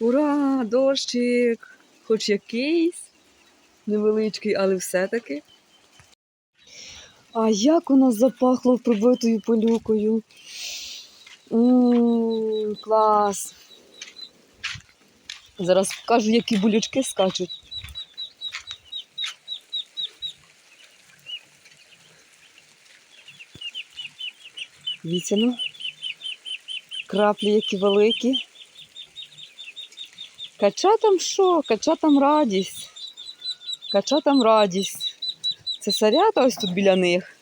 Ура! Дощик! Хоч якийсь невеличкий, але все-таки. А як у нас запахло прибитою пилюкою. Ммм, клас. Зараз покажу, які болючки скачуть. Дивіться, ну. Краплі які великі. Кача там що? Кача там радість. Кача там радість. Це сарята ось тут біля них.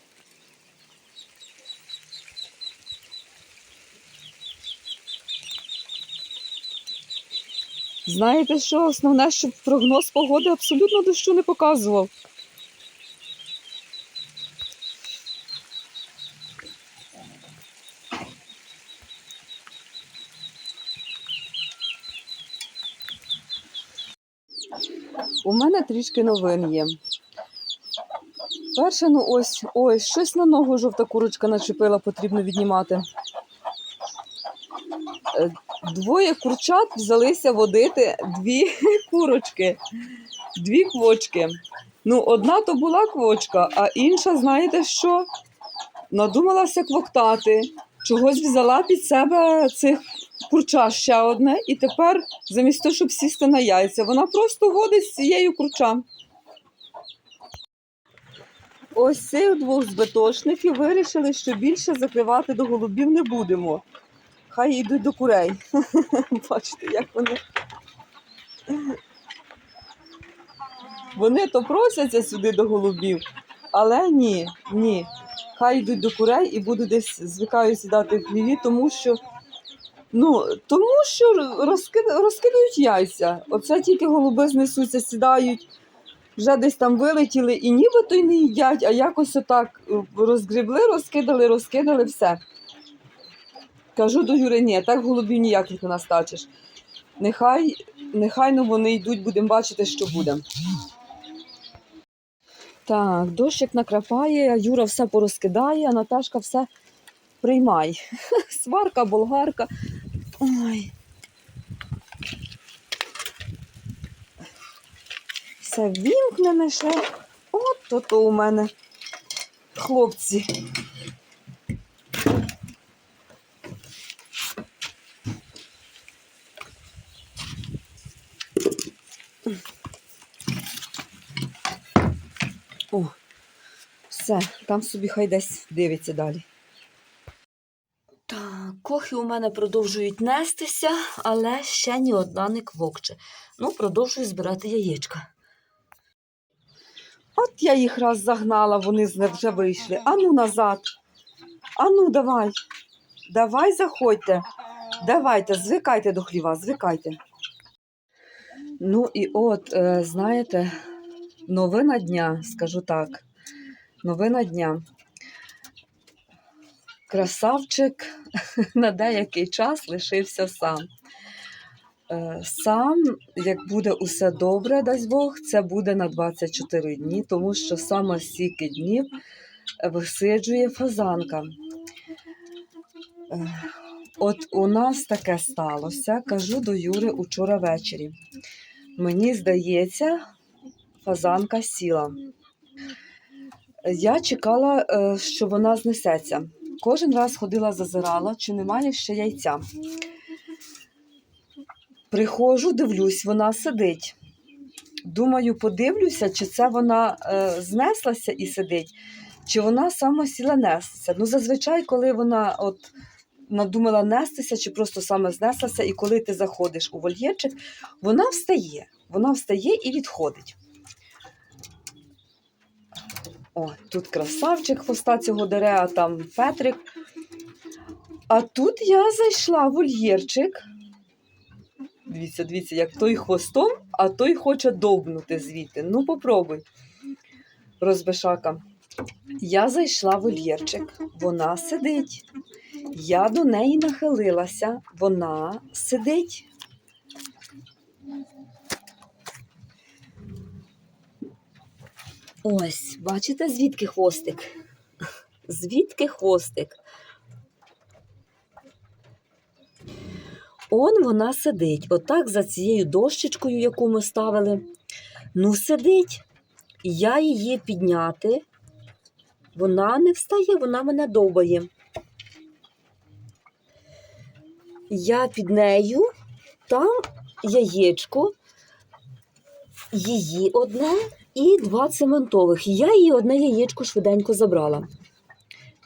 Знаєте що? Основне, щоб прогноз погоди абсолютно дощу не показував. У мене трішки новин є. Перше, ну ось, ой, щось на ногу жовта курочка начепила, потрібно віднімати. Е, Двоє курчат взялися водити дві курочки, дві квочки. Ну, одна то була квочка, а інша, знаєте що? Надумалася квоктати. Чогось взяла під себе цих курча ще одне, і тепер, замість того, щоб сісти на яйця, вона просто водить з цією курчам. Ось цих двох збитошників вирішили, що більше закривати до голубів не будемо. Хай йдуть до курей. Бачите, як вони. Вони то просяться сюди до голубів, але ні, ні. Хай йдуть до курей і будуть десь звикаю сідати в хліві, тому що, ну, тому що розкид, розкидають яйця. Оце тільки голуби знесуться, сідають, вже десь там вилетіли і нібито й не їдять, а якось отак е, розгрібли, розкидали, розкидали все. Кажу до Юри, ні, так голубів ніяких не настачиш. Нехай, нехай ну вони йдуть, будемо бачити, що буде. Так, дощик накрапає, Юра все порозкидає, а Наташка все приймає. Сварка, болгарка. Ой. Все вімкнене ще. От то то у мене хлопці. О, все, там собі хай десь дивиться далі. Кохи у мене продовжують нестися, але ще ні одна не квокче. Ну, продовжую збирати яєчка. От я їх раз загнала, вони з- вже вийшли. Ану назад. Ану, давай. Давай заходьте. Давайте, звикайте до хліва, звикайте. Ну і от, е, знаєте, новина дня, скажу так. Новина дня. Красавчик на деякий час лишився сам. Е, Сам, як буде усе добре, дасть Бог, це буде на 24 дні, тому що саме стільки днів висиджує фазанка. Е, От у нас таке сталося, кажу до Юри учора ввечері. Мені здається, фазанка сіла. Я чекала, е, що вона знесеться. Кожен раз ходила, зазирала, чи немає ще яйця. Приходжу, дивлюсь, вона сидить. Думаю, подивлюся, чи це вона е, знеслася і сидить, чи вона саме сіла нестися. Ну, зазвичай, коли вона от надумала нестися, чи просто саме знеслася, і коли ти заходиш у вольєрчик, вона встає. Вона встає і відходить. О, тут красавчик хвоста цього дерева, там Петрик. А тут я зайшла в вольєрчик. Дивіться, дивіться, як той хвостом, а той хоче довбнути звідти. Ну, попробуй, розбишака. Я зайшла в вольєрчик, вона сидить. Я до неї нахилилася, вона сидить. Ось, бачите, звідки хвостик? Звідки хвостик? Он вона сидить, отак за цією дощечкою, яку ми ставили. Ну, сидить. Я її підняти. Вона не встає, вона мене довбає. Я під нею, там яєчко, її одне і два цементових. Я її одне яєчко швиденько забрала.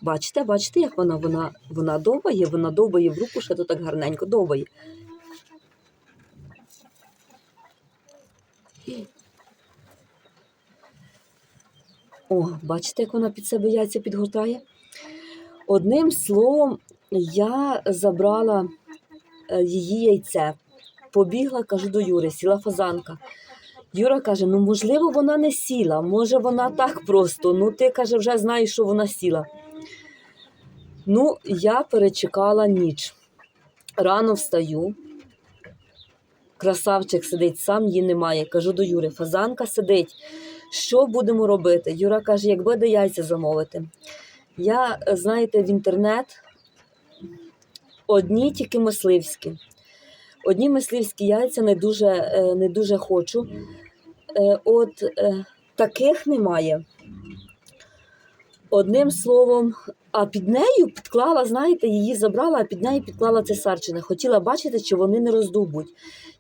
Бачите, бачите, як вона, вона, вона довбає, вона довбає в руку, ще то так гарненько довбає. О, бачите, як вона під себе яйця підгортає? Одним словом, я забрала е, її яйце, побігла, кажу до Юри, сіла фазанка. Юра каже: ну можливо, вона не сіла, може вона так просто. Ну, ти каже, вже знаєш, що вона сіла. Ну, я перечекала ніч. Рано встаю. Красавчик сидить, сам її немає. Кажу до Юри, фазанка сидить. Що будемо робити? Юра каже, якби де яйця замовити. Я, знаєте, в інтернет одні тільки мисливські. Одні мисливські яйця не дуже, е, не дуже хочу. Е, От е, таких немає. Одним словом, а під нею підклала, знаєте, її забрала, а під нею підклала цесарчина. Хотіла бачити, чи вони не роздовбуть.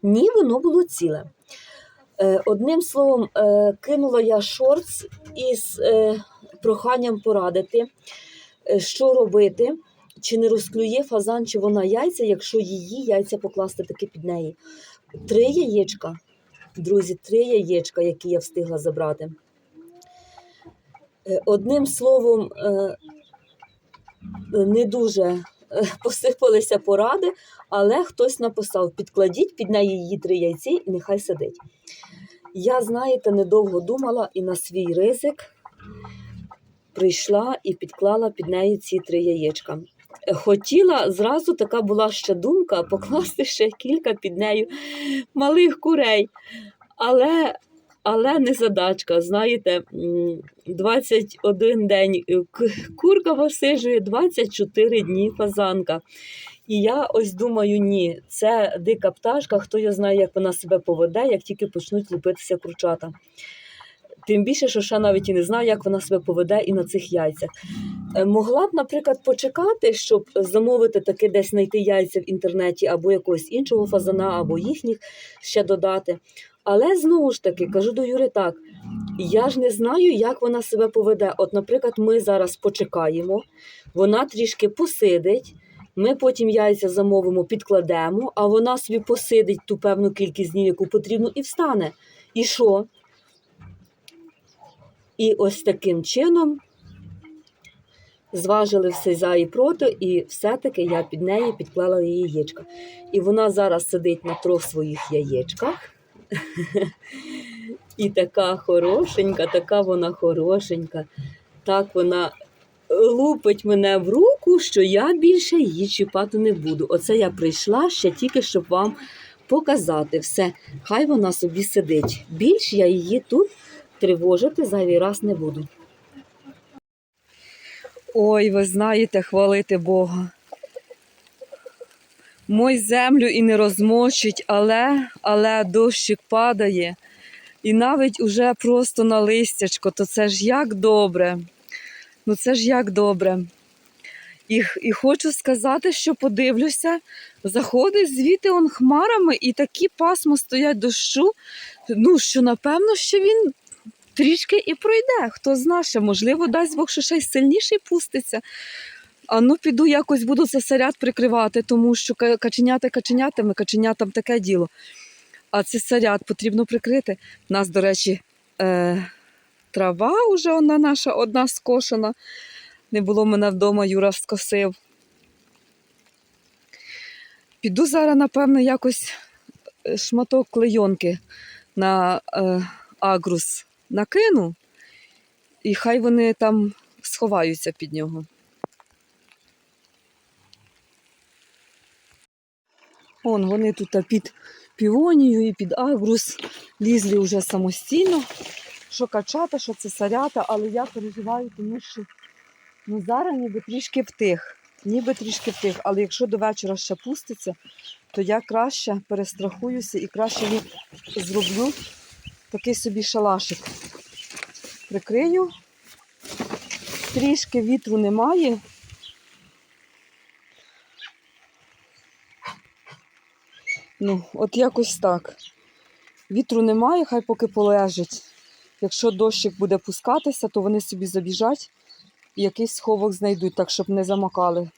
Ні, воно було ціле. Е, Одним словом, кинула я шортс із проханням порадити, що робити, чи не розклює фазан, чи вона яйця, якщо її яйця покласти таки під неї. Три яєчка, друзі, три яєчка, які я встигла забрати. Е, Одним словом, е, не дуже е, посипалися поради, але хтось написав: підкладіть під неї її три яйці і нехай сидить. Я, знаєте, недовго думала і на свій ризик прийшла і підклала під неї ці три яєчка. Хотіла зразу така була ще думка покласти ще кілька під нею малих курей. Але, але не задачка. Знаєте, 21 день е, курка висижує 24 дні фазанка. І я ось думаю, ні, це дика пташка, хто його знає, як вона себе поведе, як тільки почнуть лупитися курчата. Тим більше, що ще навіть і не знаю, як вона себе поведе і на цих яйцях. Е, Могла б, наприклад, почекати, щоб замовити таки десь знайти яйця в інтернеті або якогось іншого фазана, або їхніх ще додати. Але знову ж таки кажу до Юри так: я ж не знаю, як вона себе поведе. От, наприклад, ми зараз почекаємо, вона трішки посидить. Ми потім яйця замовимо, підкладемо, а вона собі посидить ту певну кількість днів, яку потрібно, і встане. І що? І ось таким чином зважили все за і проти, і все-таки я під неї підклала її яєчка. І вона зараз сидить на трьох своїх яєчках. І така хорошенька, така вона хорошенька. Так вона лупить мене в руку, що я більше її чіпати не буду. Оце я прийшла ще тільки, щоб вам показати все. Хай вона собі сидить. Більш я її тут тривожити зайвий раз не буду. Ой, ви знаєте, хвалити Бога. Мой землю і не розмочить, але, але дощик падає. І навіть уже просто на листячко, то це ж як добре. Ну це ж як добре. І, і хочу сказати, що подивлюся, заходить звідти он хмарами, і такі пасма стоять дощу. Ну, що напевно, що він трішки і пройде. Хто знає, ще, можливо, дасть Бог, що ще й сильніший пуститься. А ну піду якось буду це сарят прикривати, тому що ка- каченята каченятами, каченятам таке діло. А це сарят потрібно прикрити. У нас, до речі, е, трава вже вона наша одна скошена. Не було мене вдома, Юра скосив. Піду зараз, напевно, якось е, шматок клейонки на е, агрус накину, і хай вони там сховаються під нього. Вон вони тут під півонію і під агрус лізли вже самостійно. Що качата, що це сарята, але я переживаю, тому що ну, зараз ніби трішки втих. ніби трішки втих, але якщо до вечора ще пуститься, то я краще перестрахуюся і краще їм зроблю такий собі шалашик. Прикрию. Трішки вітру немає. Ну, от якось так. Вітру немає, хай поки полежить. Якщо дощик буде пускатися, то вони собі забіжать і якийсь сховок знайдуть, так щоб не замокали.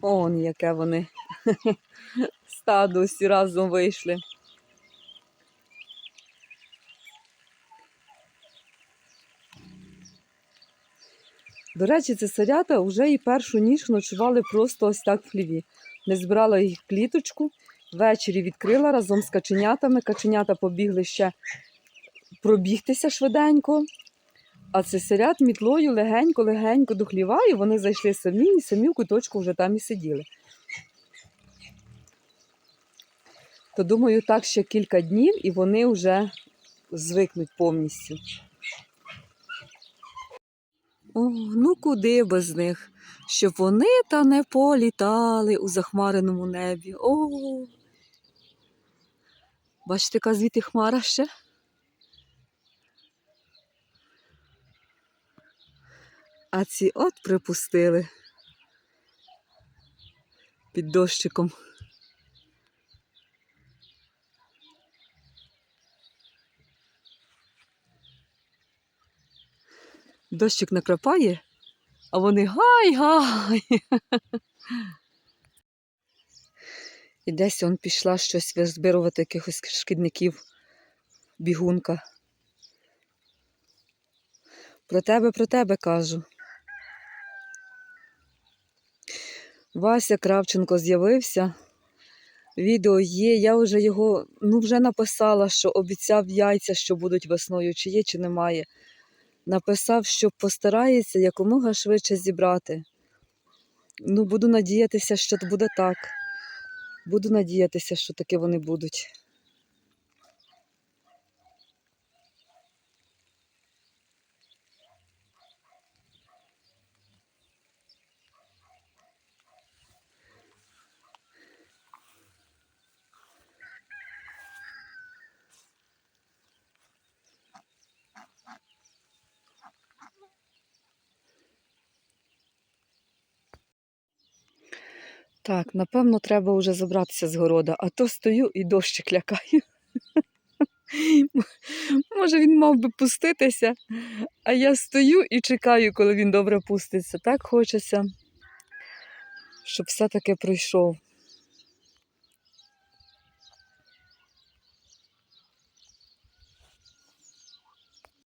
Он яке вони. Стадо всі разом вийшли. До речі, це сарята вже і першу ніч ночували просто ось так в хліві. Не збирала їх в кліточку, ввечері відкрила разом з каченятами. Каченята побігли ще пробігтися швиденько. А це сирят мітлою легенько-легенько до хліва, і вони зайшли самі, і самі в куточку вже там і сиділи. То думаю, так ще кілька днів, і вони вже звикнуть повністю. О, ну куди без них? Щоб вони та не політали у захмареному небі. О. Бачите, яка звідти хмара ще? А ці от припустили під дощиком. Дощик накрапає, а вони гай-гай. І десь он пішла щось визбирувати якихось шкідників, бігунка. Про тебе, про тебе кажу. Вася Кравченко з'явився. Відео є. Я вже його ну, вже написала, що обіцяв яйця, що будуть весною, чи є, чи немає. Написав, що постарається якомога швидше зібрати. Ну, буду надіятися, що буде так. Буду надіятися, що таки вони будуть. Так, напевно, треба вже забратися з города, а то стою і дощик лякаю. Може, він мав би пуститися, а я стою і чекаю, коли він добре пуститься. Так хочеться, щоб все-таки пройшов.